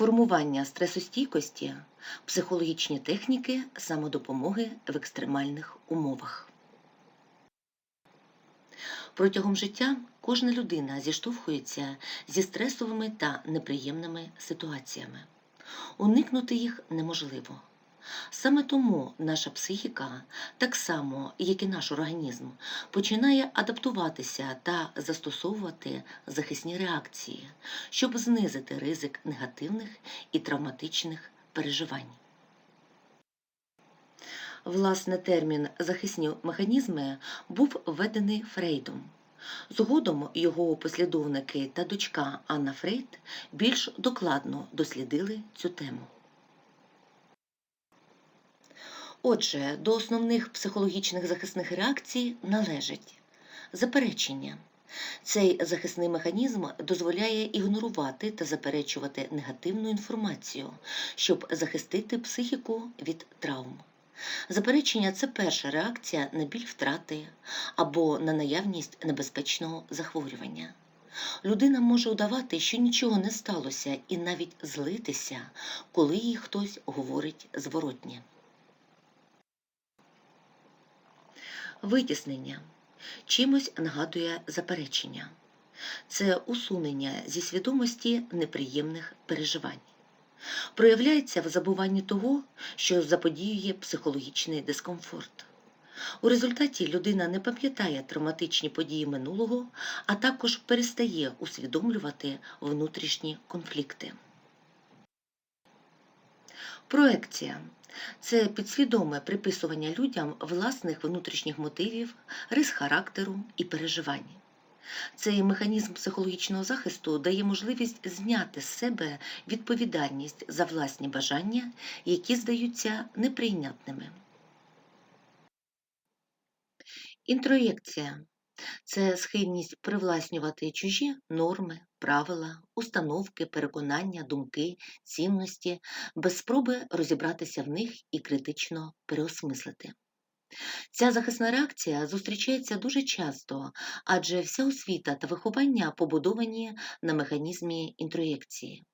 формування стресостійкості, психологічні техніки самодопомоги в екстремальних умовах. Протягом життя кожна людина зіштовхується зі стресовими та неприємними ситуаціями. Уникнути їх неможливо. Саме тому наша психіка, так само як і наш організм, починає адаптуватися та застосовувати захисні реакції, щоб знизити ризик негативних і травматичних переживань. Власне, термін захисні механізми був введений Фрейдом. Згодом його послідовники та дочка Анна Фрейд більш докладно дослідили цю тему. Отже, до основних психологічних захисних реакцій належить заперечення. Цей захисний механізм дозволяє ігнорувати та заперечувати негативну інформацію, щоб захистити психіку від травм. Заперечення це перша реакція на біль втрати або на наявність небезпечного захворювання. Людина може удавати, що нічого не сталося, і навіть злитися, коли їй хтось говорить зворотнє. Витіснення чимось нагадує заперечення. Це усунення зі свідомості неприємних переживань. Проявляється в забуванні того, що заподіює психологічний дискомфорт. У результаті людина не пам'ятає травматичні події минулого, а також перестає усвідомлювати внутрішні конфлікти. Проекція це підсвідоме приписування людям власних внутрішніх мотивів, рис характеру і переживань. Цей механізм психологічного захисту дає можливість зняти з себе відповідальність за власні бажання, які здаються неприйнятними. Інтроєкція це схильність привласнювати чужі норми, правила, установки, переконання, думки, цінності, без спроби розібратися в них і критично переосмислити. Ця захисна реакція зустрічається дуже часто, адже вся освіта та виховання побудовані на механізмі інтроєкції.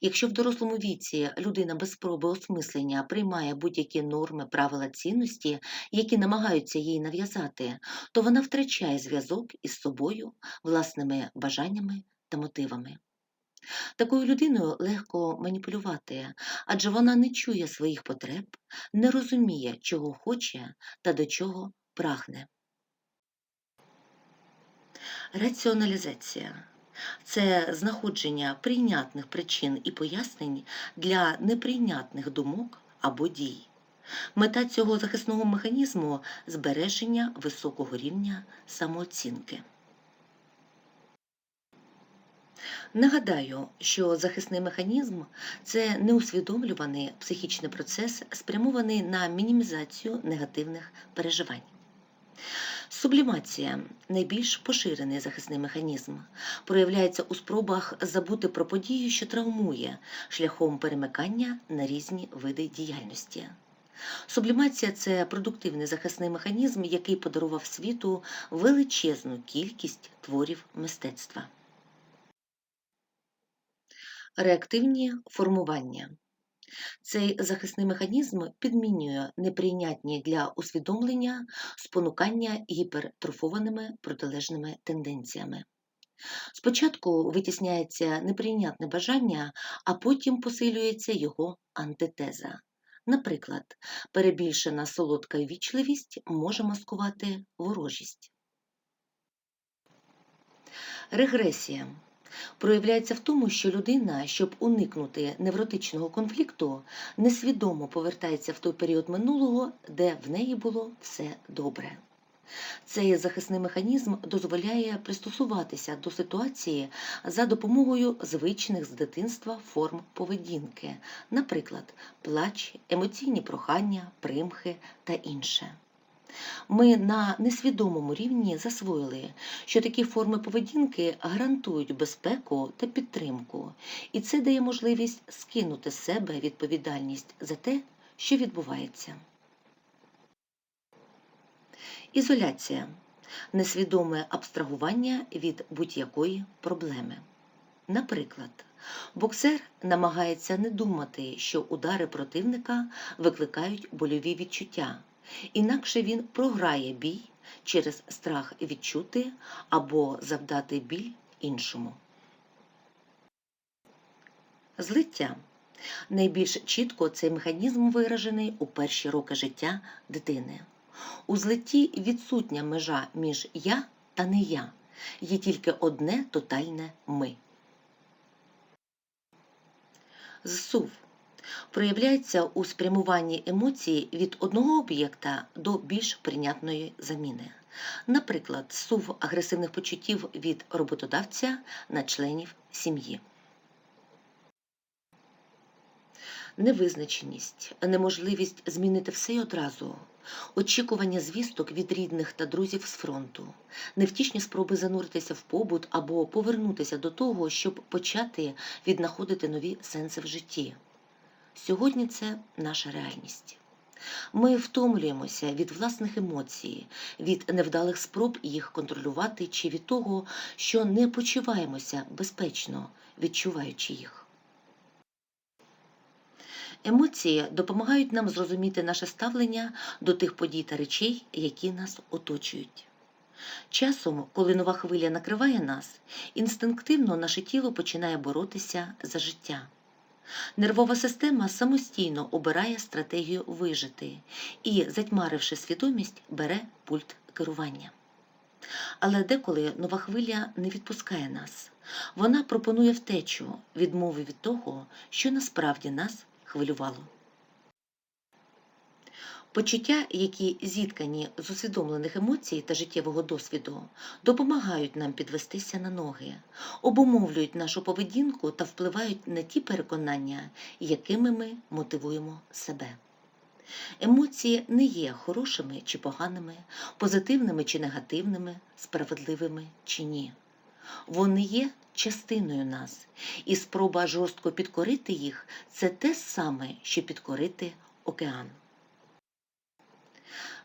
Якщо в дорослому віці людина без спроби осмислення приймає будь-які норми, правила цінності, які намагаються їй нав'язати, то вона втрачає зв'язок із собою, власними бажаннями та мотивами. Такою людиною легко маніпулювати, адже вона не чує своїх потреб, не розуміє, чого хоче та до чого прагне. Раціоналізація це знаходження прийнятних причин і пояснень для неприйнятних думок або дій. Мета цього захисного механізму збереження високого рівня самооцінки. Нагадаю, що захисний механізм це неусвідомлюваний психічний процес, спрямований на мінімізацію негативних переживань. Сублімація найбільш поширений захисний механізм, проявляється у спробах забути про подію, що травмує, шляхом перемикання на різні види діяльності. Сублімація це продуктивний захисний механізм, який подарував світу величезну кількість творів мистецтва. Реактивні формування. Цей захисний механізм підмінює неприйнятні для усвідомлення спонукання гіпертрофованими протилежними тенденціями. Спочатку витісняється неприйнятне бажання, а потім посилюється його антитеза. Наприклад, перебільшена солодка вічливість може маскувати ворожість. Регресія проявляється в тому, що людина, щоб уникнути невротичного конфлікту, несвідомо повертається в той період минулого, де в неї було все добре. Цей захисний механізм дозволяє пристосуватися до ситуації за допомогою звичних з дитинства форм поведінки, наприклад, плач, емоційні прохання, примхи та інше. Ми на несвідомому рівні засвоїли, що такі форми поведінки гарантують безпеку та підтримку, і це дає можливість скинути з себе відповідальність за те, що відбувається. Ізоляція несвідоме абстрагування від будь-якої проблеми. Наприклад, Боксер намагається не думати, що удари противника викликають больові відчуття, інакше він програє бій через страх відчути або завдати біль іншому. Злиття. Найбільш чітко цей механізм виражений у перші роки життя дитини. У злитті відсутня межа між я та не я, є тільки одне тотальне ми. Зсув проявляється у спрямуванні емоцій від одного об'єкта до більш прийнятної заміни. Наприклад, сув агресивних почуттів від роботодавця на членів сім'ї. Невизначеність, неможливість змінити все й одразу, очікування звісток від рідних та друзів з фронту, невтішні спроби зануритися в побут або повернутися до того, щоб почати віднаходити нові сенси в житті. Сьогодні це наша реальність. Ми втомлюємося від власних емоцій, від невдалих спроб їх контролювати чи від того, що не почуваємося безпечно, відчуваючи їх. Емоції допомагають нам зрозуміти наше ставлення до тих подій та речей, які нас оточують. Часом, коли нова хвиля накриває нас, інстинктивно наше тіло починає боротися за життя. Нервова система самостійно обирає стратегію вижити і, затьмаривши свідомість, бере пульт керування. Але деколи нова хвиля не відпускає нас. Вона пропонує втечу, відмови від того, що насправді нас хвилювало. Почуття, які зіткані з усвідомлених емоцій та життєвого досвіду, допомагають нам підвестися на ноги, обумовлюють нашу поведінку та впливають на ті переконання, якими ми мотивуємо себе. Емоції не є хорошими чи поганими, позитивними чи негативними, справедливими чи ні. Вони є частиною нас, і спроба жорстко підкорити їх це те саме, що підкорити океан.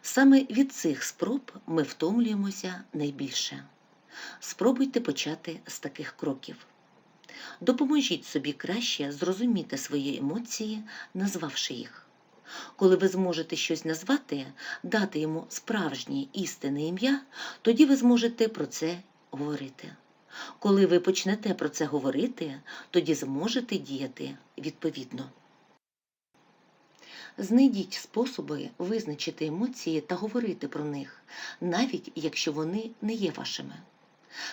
Саме від цих спроб ми втомлюємося найбільше. Спробуйте почати з таких кроків. Допоможіть собі краще зрозуміти свої емоції, назвавши їх. Коли ви зможете щось назвати, дати йому справжнє істинне ім'я, тоді ви зможете про це говорити. Коли ви почнете про це говорити, тоді зможете діяти відповідно. Знайдіть способи визначити емоції та говорити про них, навіть якщо вони не є вашими.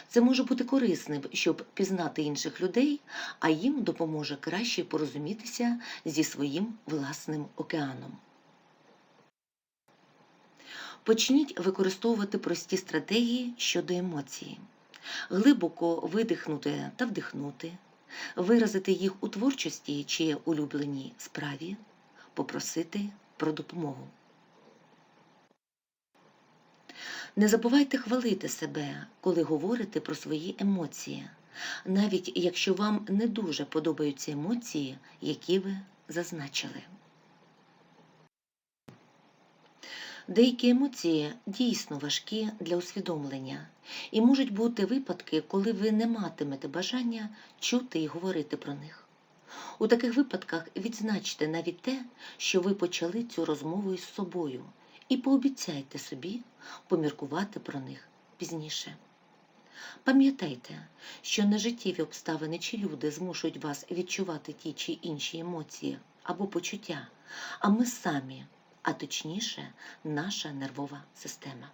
Це може бути корисним, щоб пізнати інших людей, а їм допоможе краще порозумітися зі своїм власним океаном. Почніть використовувати прості стратегії щодо емоцій глибоко видихнути та вдихнути, виразити їх у творчості чи улюбленій справі, попросити про допомогу. Не забувайте хвалити себе, коли говорите про свої емоції, навіть якщо вам не дуже подобаються емоції, які ви зазначили. Деякі емоції дійсно важкі для усвідомлення, і можуть бути випадки, коли ви не матимете бажання чути і говорити про них. У таких випадках відзначте навіть те, що ви почали цю розмову із собою, і пообіцяйте собі поміркувати про них пізніше. Пам'ятайте, що нежиттєві обставини чи люди змушують вас відчувати ті чи інші емоції або почуття, а ми самі а точніше, наша нервова система.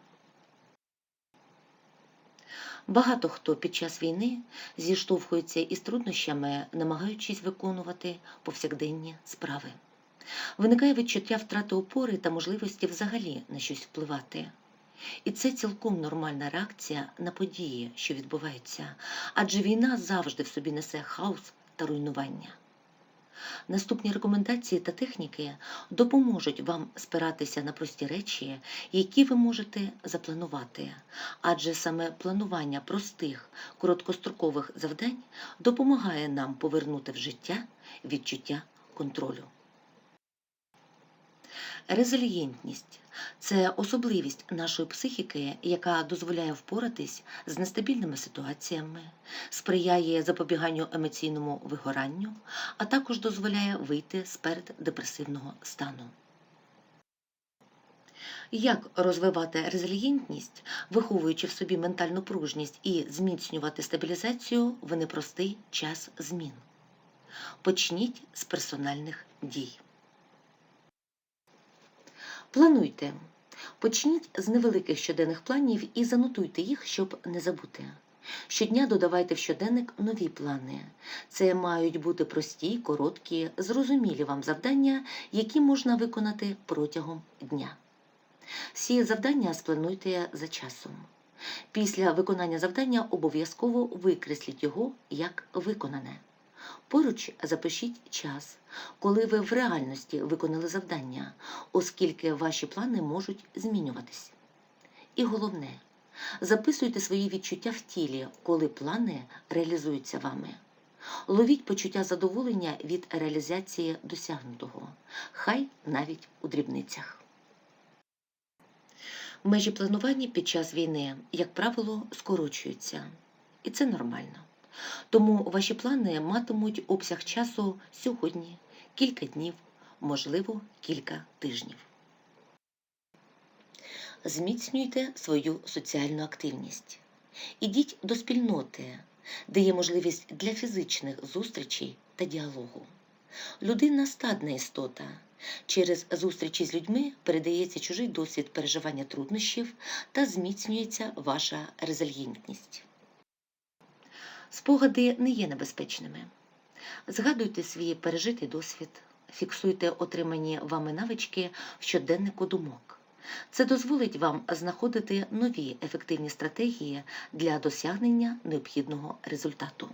Багато хто під час війни зіштовхується із труднощами, намагаючись виконувати повсякденні справи. Виникає відчуття втрати опори та можливості взагалі на щось впливати. І це цілком нормальна реакція на події, що відбуваються, адже війна завжди в собі несе хаос та руйнування. Наступні рекомендації та техніки допоможуть вам спиратися на прості речі, які ви можете запланувати, адже саме планування простих, короткострокових завдань допомагає нам повернути в життя відчуття контролю. Резилієнтність це особливість нашої психіки, яка дозволяє впоратись з нестабільними ситуаціями, сприяє запобіганню емоційному вигоранню, а також дозволяє вийти з переддепресивного стану. Як розвивати резилієнтність, виховуючи в собі ментальну пружність і зміцнювати стабілізацію в непростий час змін? Почніть з персональних дій. Плануйте. Почніть з невеликих щоденних планів і занотуйте їх, щоб не забути. Щодня додавайте в щоденник нові плани. Це мають бути прості, короткі, зрозумілі вам завдання, які можна виконати протягом дня. Всі завдання сплануйте за часом. Після виконання завдання обов'язково викресліть його як виконане. Поруч запишіть час, коли ви в реальності виконали завдання, оскільки ваші плани можуть змінюватись. І головне, записуйте свої відчуття в тілі, коли плани реалізуються вами. Ловіть почуття задоволення від реалізації досягнутого, хай навіть у дрібницях. Межі планування під час війни, як правило, скорочуються, і це нормально. Тому ваші плани матимуть обсяг часу сьогодні, кілька днів, можливо, кілька тижнів. Зміцнюйте свою соціальну активність. Ідіть до спільноти, де є можливість для фізичних зустрічей та діалогу. Людина стадна істота. Через зустрічі з людьми передається чужий досвід переживання труднощів та зміцнюється ваша резильєнтність. Спогади не є небезпечними. Згадуйте свій пережитий досвід, фіксуйте отримані вами навички в щоденнику думок. Це дозволить вам знаходити нові ефективні стратегії для досягнення необхідного результату.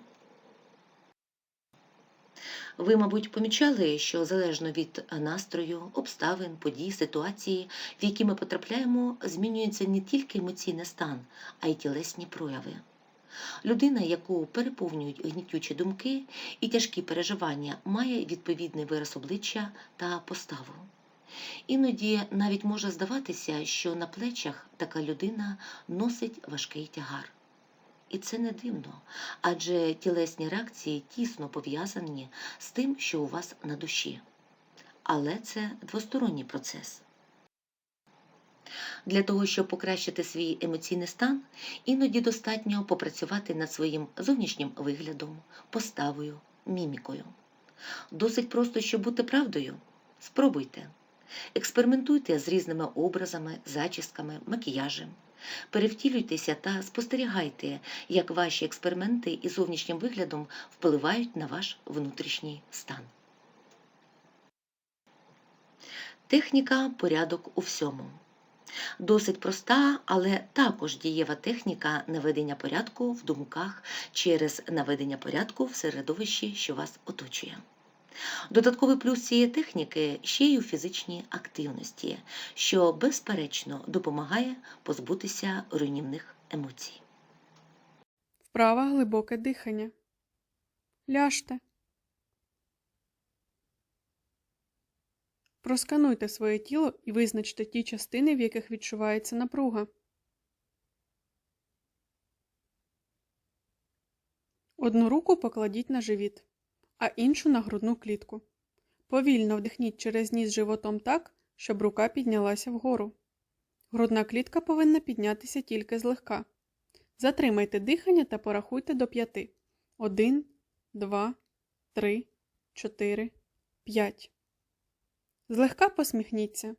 Ви, мабуть, помічали, що залежно від настрою, обставин, подій, ситуації, в які ми потрапляємо, змінюється не тільки емоційний стан, а й тілесні прояви. Людина, яку переповнюють гнітючі думки і тяжкі переживання, має відповідний вираз обличчя та поставу. Іноді навіть може здаватися, що на плечах така людина носить важкий тягар. І це не дивно, адже тілесні реакції тісно пов'язані з тим, що у вас на душі. Але це двосторонній процес. Для того, щоб покращити свій емоційний стан, іноді достатньо попрацювати над своїм зовнішнім виглядом, поставою, мімікою. Досить просто, щоб бути правдою. Спробуйте. Експериментуйте з різними образами, зачісками, макіяжем. Перевтілюйтеся та спостерігайте, як ваші експерименти із зовнішнім виглядом впливають на ваш внутрішній стан. Техніка порядок у всьому. Досить проста, але також дієва техніка наведення порядку в думках через наведення порядку в середовищі, що вас оточує. Додатковий плюс цієї техніки ще й у фізичній активності, що безперечно допомагає позбутися руйнівних емоцій. Вправа глибоке дихання. Ляжте. Проскануйте своє тіло і визначте ті частини, в яких відчувається напруга. Одну руку покладіть на живіт, а іншу на грудну клітку. Повільно вдихніть через ніс животом так, щоб рука піднялася вгору. Грудна клітка повинна піднятися тільки злегка. Затримайте дихання та порахуйте до п'яти. Один, два, три, чотири, п'ять. Злегка посміхніться,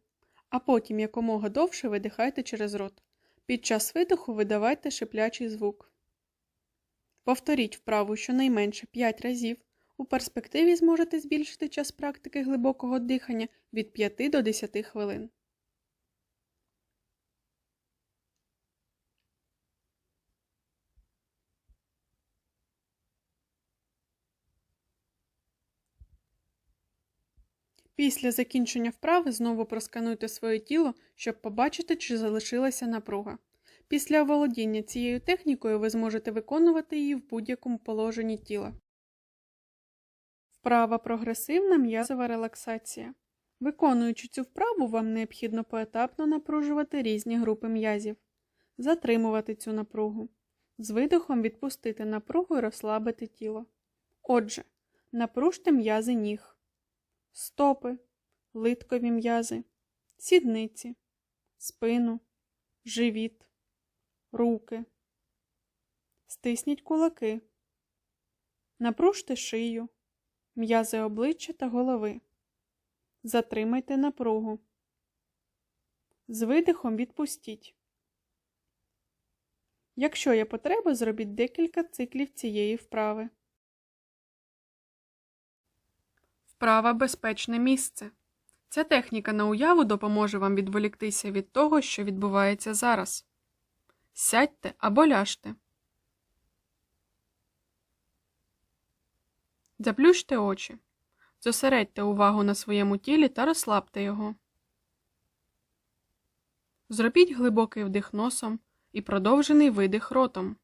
а потім якомога довше видихайте через рот. Під час видиху видавайте шиплячий звук. Повторіть вправу щонайменше 5 разів. У перспективі зможете збільшити час практики глибокого дихання від 5 до 10 хвилин. Після закінчення вправи знову проскануйте своє тіло, щоб побачити, чи залишилася напруга. Після оволодіння цією технікою ви зможете виконувати її в будь-якому положенні тіла. Вправа прогресивна м'язова релаксація. Виконуючи цю вправу, вам необхідно поетапно напружувати різні групи м'язів, затримувати цю напругу, з видихом відпустити напругу і розслабити тіло. Отже, напружте м'язи ніг, стопи, литкові м'язи, сідниці, спину, живіт, руки. Стисніть кулаки. Напружте шию, м'язи обличчя та голови. Затримайте напругу. З видихом відпустіть. Якщо є потреба, зробіть декілька циклів цієї вправи. Вправа безпечне місце. Ця техніка на уяву допоможе вам відволіктися від того, що відбувається зараз. Сядьте або ляжте. Заплющте очі. Зосередьте увагу на своєму тілі та розслабте його. Зробіть глибокий вдих носом і продовжений видих ротом.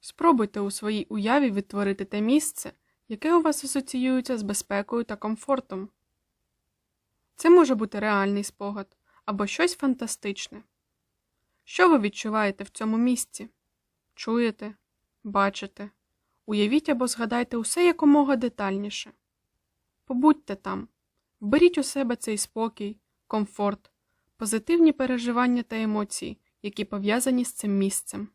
Спробуйте у своїй уяві відтворити те місце, яке у вас асоціюється з безпекою та комфортом. Це може бути реальний спогад або щось фантастичне. Що ви відчуваєте в цьому місці? Чуєте? Бачите? Уявіть або згадайте усе якомога детальніше. Побудьте там, вберіть у себе цей спокій, комфорт, позитивні переживання та емоції, які пов'язані з цим місцем.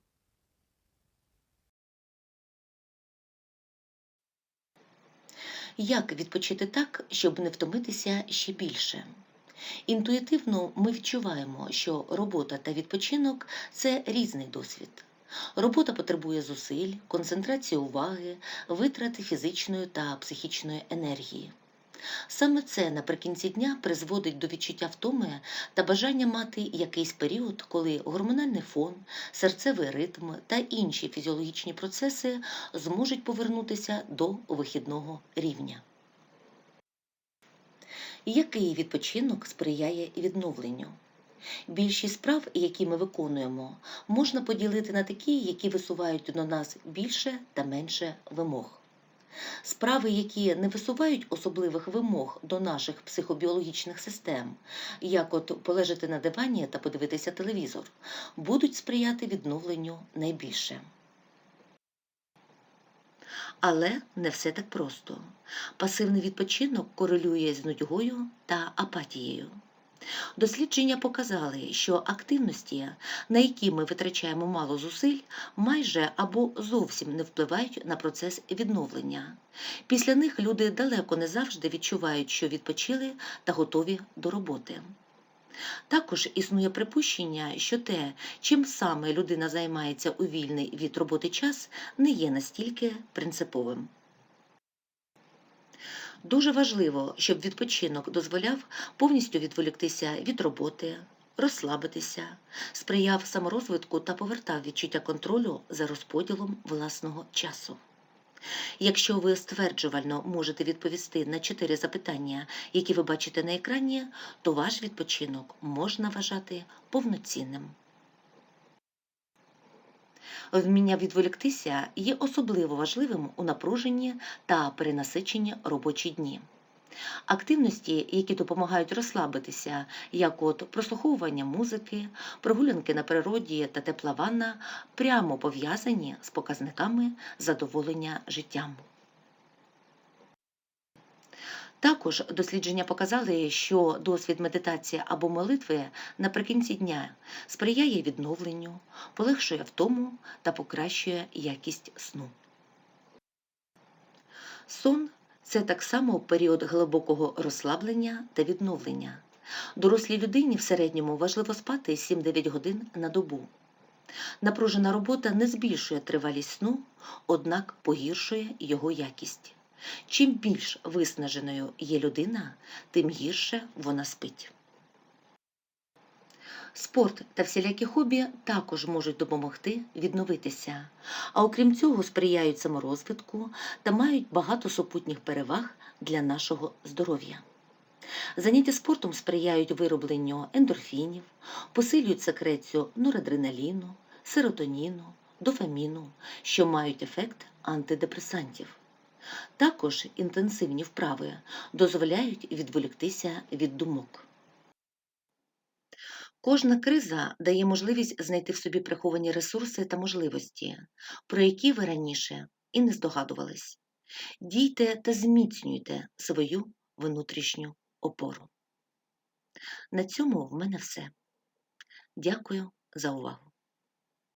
Як відпочити так, щоб не втомитися ще більше? Інтуїтивно ми відчуваємо, що робота та відпочинок це різний досвід. Робота потребує зусиль, концентрації уваги, витрати фізичної та психічної енергії. Саме це наприкінці дня призводить до відчуття втоми та бажання мати якийсь період, коли гормональний фон, серцевий ритм та інші фізіологічні процеси зможуть повернутися до вихідного рівня. Який відпочинок сприяє відновленню? Більшість справ, які ми виконуємо, можна поділити на такі, які висувають до нас більше та менше вимог. Справи, які не висувають особливих вимог до наших психобіологічних систем, як от полежати на дивані та подивитися телевізор, будуть сприяти відновленню найбільше. Але не все так просто. Пасивний відпочинок корелює з нудьгою та апатією. Дослідження показали, що активності, на які ми витрачаємо мало зусиль, майже або зовсім не впливають на процес відновлення. Після них люди далеко не завжди відчувають, що відпочили та готові до роботи. Також існує припущення, що те, чим саме людина займається у вільний від роботи час, не є настільки принциповим. Дуже важливо, щоб відпочинок дозволяв повністю відволіктися від роботи, розслабитися, сприяв саморозвитку та повертав відчуття контролю за розподілом власного часу. Якщо ви стверджувально можете відповісти на чотири запитання, які ви бачите на екрані, то ваш відпочинок можна вважати повноцінним. Вміння відволіктися є особливо важливим у напруженні та перенасиченні робочі дні. Активності, які допомагають розслабитися, як от прослуховування музики, прогулянки на природі та тепла ванна, прямо пов'язані з показниками задоволення життям. Також дослідження показали, що досвід медитації або молитви наприкінці дня сприяє відновленню, полегшує втому та покращує якість сну. Сон це так само період глибокого розслаблення та відновлення. Дорослій людині в середньому важливо спати 7-9 годин на добу. Напружена робота не збільшує тривалість сну, однак погіршує його якість. Чим більш виснаженою є людина, тим гірше вона спить. Спорт та всілякі хобі також можуть допомогти відновитися, а окрім цього сприяють саморозвитку та мають багато супутніх переваг для нашого здоров'я. Заняття спортом сприяють виробленню ендорфінів, посилюють секрецію норадреналіну, серотоніну, дофаміну, що мають ефект антидепресантів. Також інтенсивні вправи дозволяють відволіктися від думок. Кожна криза дає можливість знайти в собі приховані ресурси та можливості, про які ви раніше і не здогадувались. Дійте та зміцнюйте свою внутрішню опору. На цьому в мене все. Дякую за увагу.